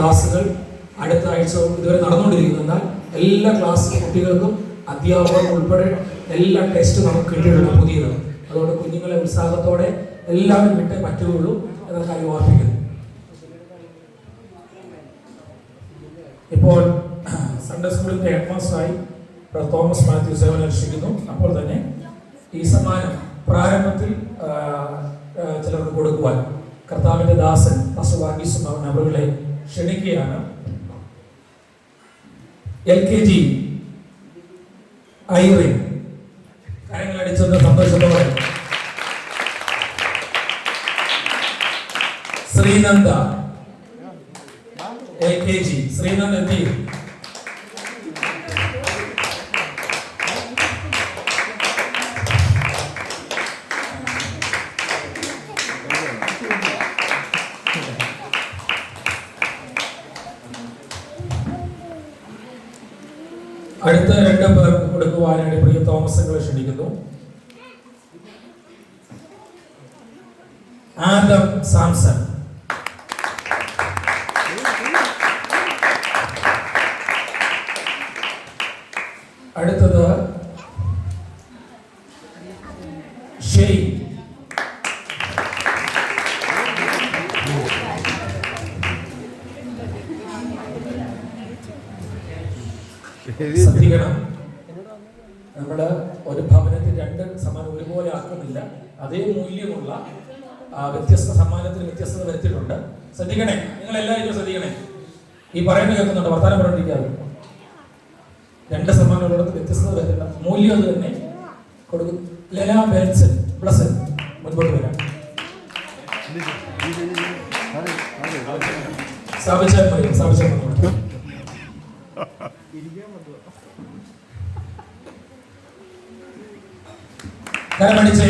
ക്ലാസ്സുകൾ അടുത്ത ആഴ്ച ഇതുവരെ നടന്നുകൊണ്ടിരിക്കുന്നു. എന്നാൽ എല്ലാ ക്ലാസ് കുട്ടികൾക്കും അധ്യാപകർക്കും ഉൾപ്പെടെ എല്ലാ ടെസ്റ്റും നമുക്ക് കിട്ടിയിട്ടുണ്ട് പുതിയത് അതുകൊണ്ട് കുഞ്ഞുങ്ങളെ ഉത്സാഹത്തോടെ എല്ലാവരും വിട്ടേ പറ്റുകയുള്ളൂ എന്ന കാര്യം ഓർപ്പിക്കുന്നു. ഇപ്പോൾ സൺഡേ സ്കൂളിന്റെ ഹെഡ്മാസ്റ്ററായി തോമസ് മാത്യു സേവനം അനുഷ്ഠിക്കുന്നു അപ്പോൾ തന്നെ ഈ സമ്മാനം പ്രാരംഭത്തിൽ ചിലർക്ക് കൊടുക്കുവാൻ കർത്താവിന്റെ ദാസൻ അവൻ അവരുടെ ക്ഷണിക്കുകയാണ്. L K G Irene. കരങ്ങളടിച്ചെന്ന് സന്തോഷത്തോടെ Sreenanda. L K G. Sreenanda എത്തി അടുത്ത രണ്ട് പേർക്ക് കൊടുക്കുവാനായിട്ട് പ്രിയ തോമസങ്ങളെ ക്ഷണിക്കുന്നു. ആദം സാംസൺ. അടുത്തത് ശ്രദ്ധിക്കണം നമ്മൾ ഒരു ഭവനത്തിൽ രണ്ട് സമ്മാനം ഒരുപോലെ ആക്കുന്നില്ല. അതേ മൂല്യമുള്ള വ്യത്യസ്ത സമ്മാനത്തിന് വ്യത്യസ്തത വരുത്തിയിട്ടുണ്ട്. ശ്രദ്ധിക്കണേ. നിങ്ങൾ എല്ലാവരും ശ്രദ്ധിക്കണേ. ഈ പറയുന്നത് കേൾക്കുന്നുണ്ട്? വർത്താനം പറഞ്ഞിരിക്കാതെ രണ്ട് സമ്മാനമുള്ളിടത്ത് വ്യത്യസ്തത വരുത്തില്ല മൂല്യം അത് തന്നെ. കൊടുക്കും. ലല ബെൻസൺ പ്ലസ് മുൻപോട്ട് വരാം. സ്ഥാപിച്ചാൽ മതി. സ്ഥാപിച്ചാൽ മതി. കരമടിച്ച്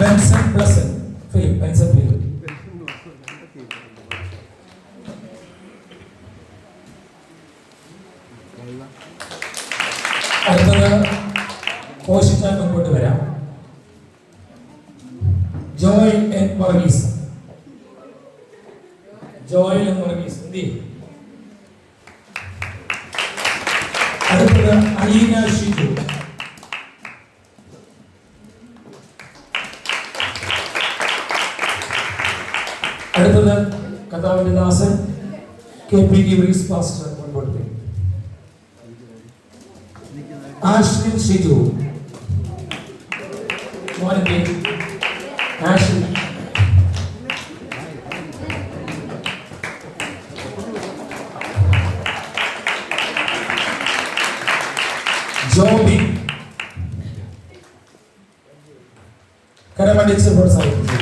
Benson plus Philip Benson Philip അടുത്തത് കോശിച്ചാൽ മുൻപോട്ട് വരാം. Joy N Varghese. Joel N Aleena Shiju അടുത്തത് കഥാവിന്റെ ദാസൻ കെ പി ഗിബ്രീസ് പാസ്റ്റർ മുൻപോട്ട് വരും ആഷ്ലിൻ ഷിജു മോനെ ആഷ്ലിൻ ജോബി കരമടിച്ച് പ്രോത്സാഹിപ്പിച്ചു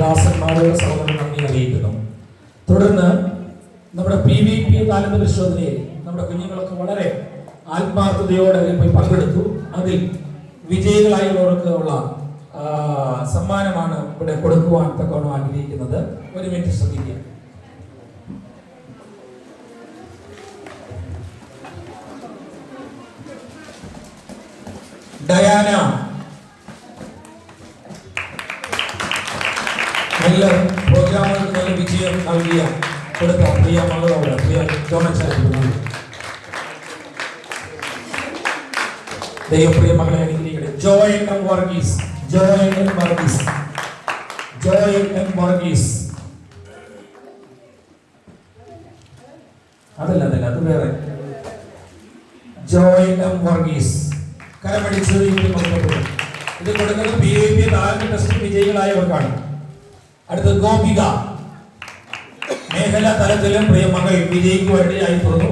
ദാസന്മാരോട് സഹോദരൻ നന്ദി അറിയിക്കുന്നു. തുടർന്ന് നമ്മുടെ പി വി പി താലന്ത പരിശോധനയിൽ നമ്മുടെ കുഞ്ഞുങ്ങളൊക്കെ വളരെ ആത്മാർത്ഥതയോടെ പോയി പങ്കെടുത്തു. അതിൽ വിജയികളായുള്ളവർക്ക് ഉള്ള സമ്മാനമാണ് ഇവിടെ കൊടുക്കുവാൻ തക്കവണ്ണം ആഗ്രഹിക്കുന്നത്. ഒരു മിനിറ്റ് ശ്രദ്ധിക്കുക. ഡയാന. നല്ല പ്രോഗ്രാമുകൾക്ക് നല്ല വിജയം നൽകിയ കൊടുത്ത പ്രിയ മകളോട് പ്രിയ ജോണച്ചാരി ദൈവപ്രിയ മകളെ അനുഗ്രഹിക്കട്ടെ. Joy M Varghese. Joy M Varghese. Joy M Varghese. അതല്ല അതല്ല അത് വേറെ. Joy M Varghese. കരമടിച്ച് ഇവിടെ കൊടുക്കപ്പെടും. ഇത് കൊടുക്കുന്നത് പി എ പി താഴ്ന്ന ടെസ്റ്റ് വിജയികളായവർക്കാണ് അടുത്തത് ഗോപിക. മേഖലാ തലത്തിലും പ്രിയ മകൾ വിജയിക്കുവാനിടയായി തീർന്നു.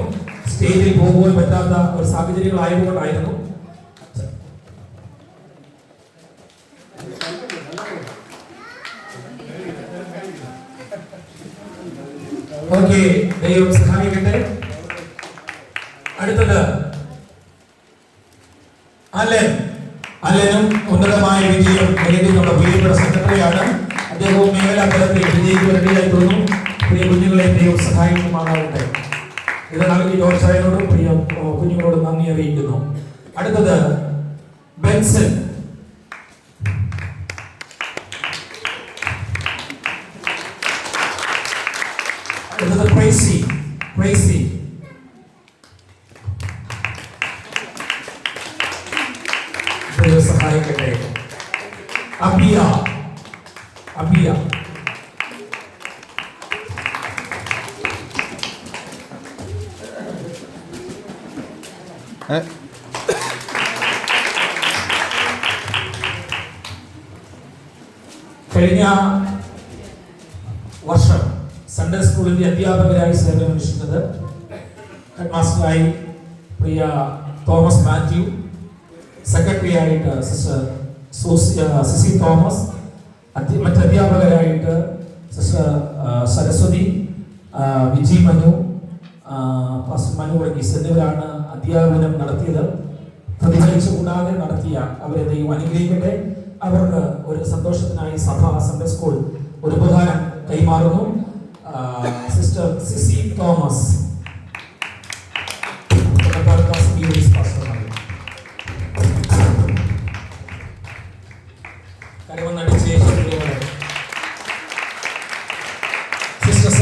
സ്റ്റേജിൽ പോകുവാൻ പറ്റാത്ത ഒരു സാഹചര്യങ്ങളായതുകൊണ്ടായിരുന്നു ഓക്കെ ദൈവം സഹായിക്കട്ടെ. അടുത്തത് അലൻ അല്ലേനും ഉന്നതമായ വിജയം നേടിക്കൊണ്ട പ്രിയപ്പെട്ട സെക്രട്ടറിയാണ്. അദ്ദേഹവും മേഖലാ തലത്തിൽ വിജയിക്കുവാനിടയായി തോന്നും പ്രിയ കുഞ്ഞുങ്ങളെ ദൈവം സഹായിക്കുമാറാകട്ടെ. ഇത് നൽകി ജോർജായനോടും പ്രിയ കുഞ്ഞുങ്ങളോടും നന്ദി അറിയിക്കുന്നു. അടുത്തത് ബെൻസൺ. അബിയ അബിയ ഏ കഴിഞ്ഞ വർഷം സൺഡേ സ്കൂളിന്റെ അധ്യാപകരായി സേവനമനുഷ്ഠിച്ചത് ഹെഡ് മാസ്റ്ററായി പ്രിയ തോമസ് മാത്യു സെക്രട്ടറി ആയിട്ട് സിസ്റ്റർ സൂസി തോമസ് മറ്റ് അധ്യാപകരായിട്ട് സരസ്വതി വിജി മനു മനു വർഗീസ് എന്നിവരാണ് അധ്യാപനം നടത്തിയത്. പ്രതിഫലിച്ചു കൂടാതെ നടത്തിയ അവരെ ദൈവം അനുഗ്രഹിക്കട്ടെ. അവർക്ക് ഒരു സന്തോഷത്തിനായി സഭ സൺഡേ സ്കൂൾ ഒരു ഉപകാരം കൈമാറുന്നു. Sister Sisy Thomas.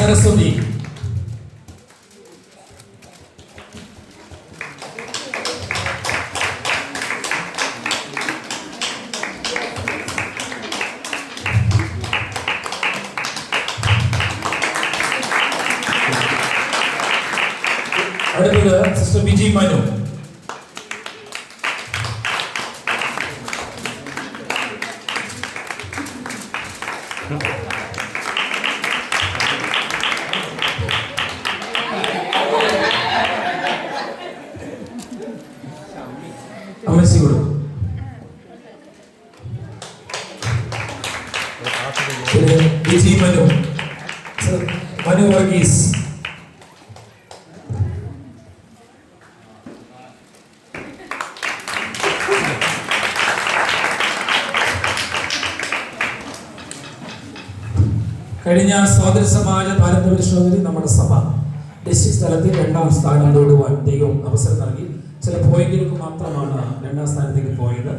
Sister Saraswathi അടുത്തത് സിസ്റ്റർ വിജി മനു അമ്മച്ചി മനു വർഗീസ് കഴിഞ്ഞ സ്വാതന്ത്ര്യ സമാജ ഭാരത പരിശോധനയിൽ നമ്മുടെ സഭ ഡിസ്ട്രിക്ട് തലത്തിൽ രണ്ടാം സ്ഥാനം നേടുവാൻ ദൈവം അവസരം നൽകി. ചില പോയിന്റുകൾക്ക് മാത്രമാണ് രണ്ടാം സ്ഥാനത്തേക്ക് പോയത്.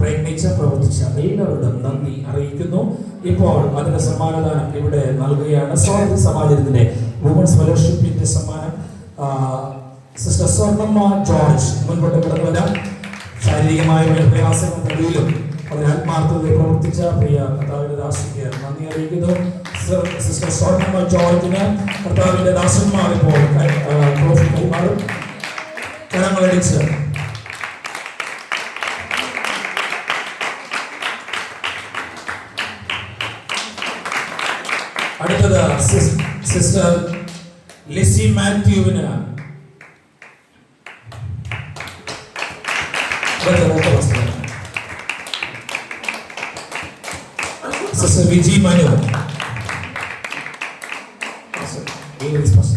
പ്രയത്നിച്ച പ്രവർത്തിച്ച എല്ലാവരോടും നന്ദി അറിയിക്കുന്നു. ഇപ്പോൾ അതിന്റെ സമ്മാനദാനം ഇവിടെ നൽകുകയാണ്. സ്വാതന്ത്ര്യ സമാജത്തിന്റെ വുമൻസ് ഫെലോഷിപ്പിന്റെ സമ്മാനം. സിസ്റ്റർ സ്വർണമ്മ ജോർജ് മുൻപോട്ട് കടന്നു ശാരീരികമായ പ്രയാസങ്ങൾക്കിടയിലും വളരെ ആത്മാർത്ഥതയിൽ പ്രവർത്തിച്ച പ്രിയ കർത്താവിന്റെ ദാസിക്ക് നന്ദി അറിയിക്കുന്നു. സിസ്റ്റർ- സ്വർണമ്മ ജോർജിന് കർത്താവിന്റെ ദാസന്മാർ ഇപ്പോൾ ട്രോഫി കൈമാറും കരങ്ങളടിച്ച് അടുത്തത് സിസ്- സിസ്റ്റർ ലിസി മാത്യുവിന് അടുത്ത മൂത്ത വസ്ത്രം. Sister Viji Manu English pastor.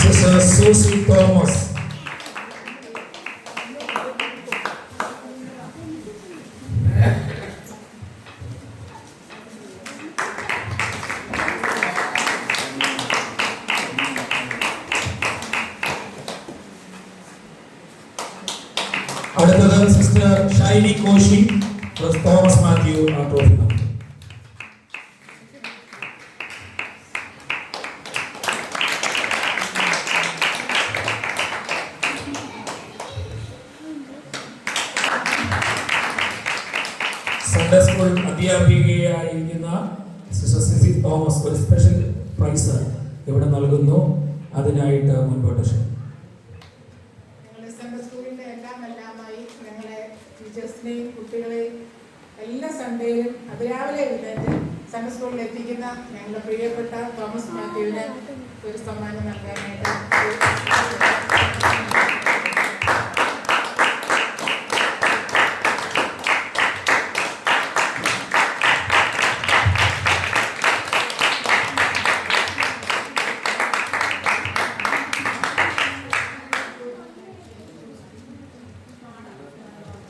Sister Susy Thomas അടുത്തത് sister Shiny Koshy Thomas Mathew ആ ട്രോഫി നൽകും. സൺഡേ സ്കൂൾ അധ്യാപികയായിരിക്കുന്ന സിസ്റ്റർ സിസി തോമസ് ഒരു സ്പെഷ്യൽ പ്രൈസ് ഇവിടെ നൽകുന്നു അതിനായിട്ട് മുൻപോട്ട് ക്ഷണിക്കുന്നു. ഞങ്ങളുടെ സൺഡേ സ്കൂളിന്റെ എല്ലാം എല്ലാമായി ഞങ്ങളെ ടീച്ചേഴ്സിനെയും കുട്ടികളെയും എല്ലാ സൺഡേയിലും അതിരാവിലെ എഴുന്നേറ്റ് സൺഡേ സ്കൂളിൽ എത്തിക്കുന്ന ഞങ്ങളുടെ പ്രിയപ്പെട്ട തോമസ് മാത്യുവിന് ഒരു സമ്മാനം നൽകാനായിട്ട്